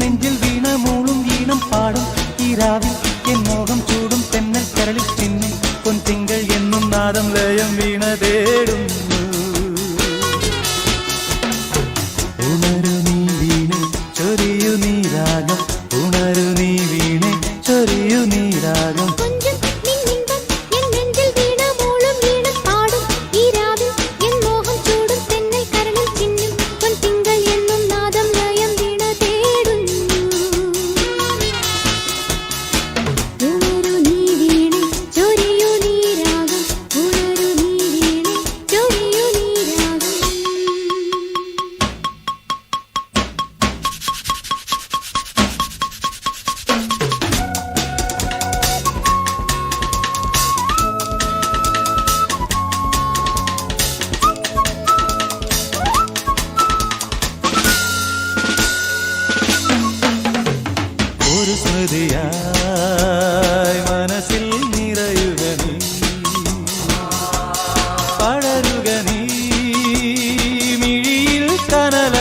நெஞ்சில் வீண மூளும் ஈனம் பாடும் ஈராவில் என் மோகம் சூடும் தென்னல் கரளில் சின்னும் பொன் திங்கள் என்னும் நாதம் லயம் வீண தேடும். la la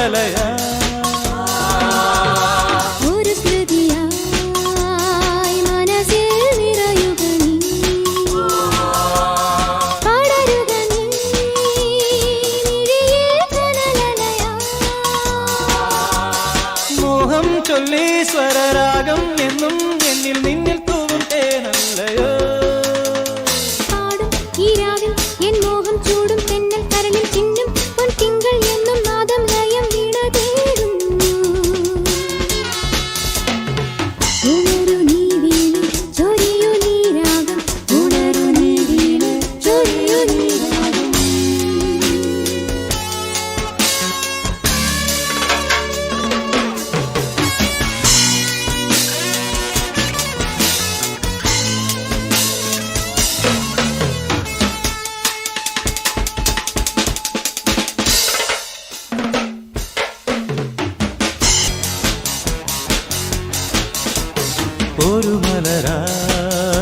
ഒരു മലരായി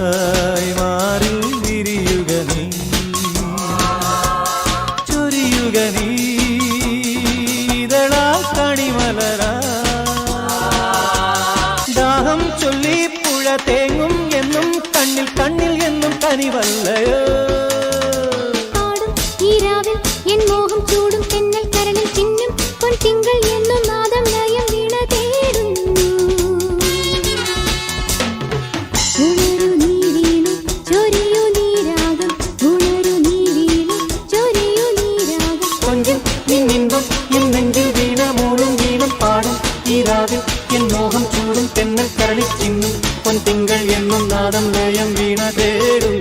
മാറി വിരിയുക നീ. ചൊരിയുക നീ. ഇതളാ കണിമലരാ ദാഹം ചൊല്ലി പുഴ തേങ്ങും എന്നും കണ്ണിൽ കണ്ണിൽ എന്നും കനിവല്ലയോ മോഹം ചൂടും തെന്നൽ കരളിൽ ചിന്നും പൊൻ തിങ്കൾ என்னும் நாடம் நயம் வீண தேடும்.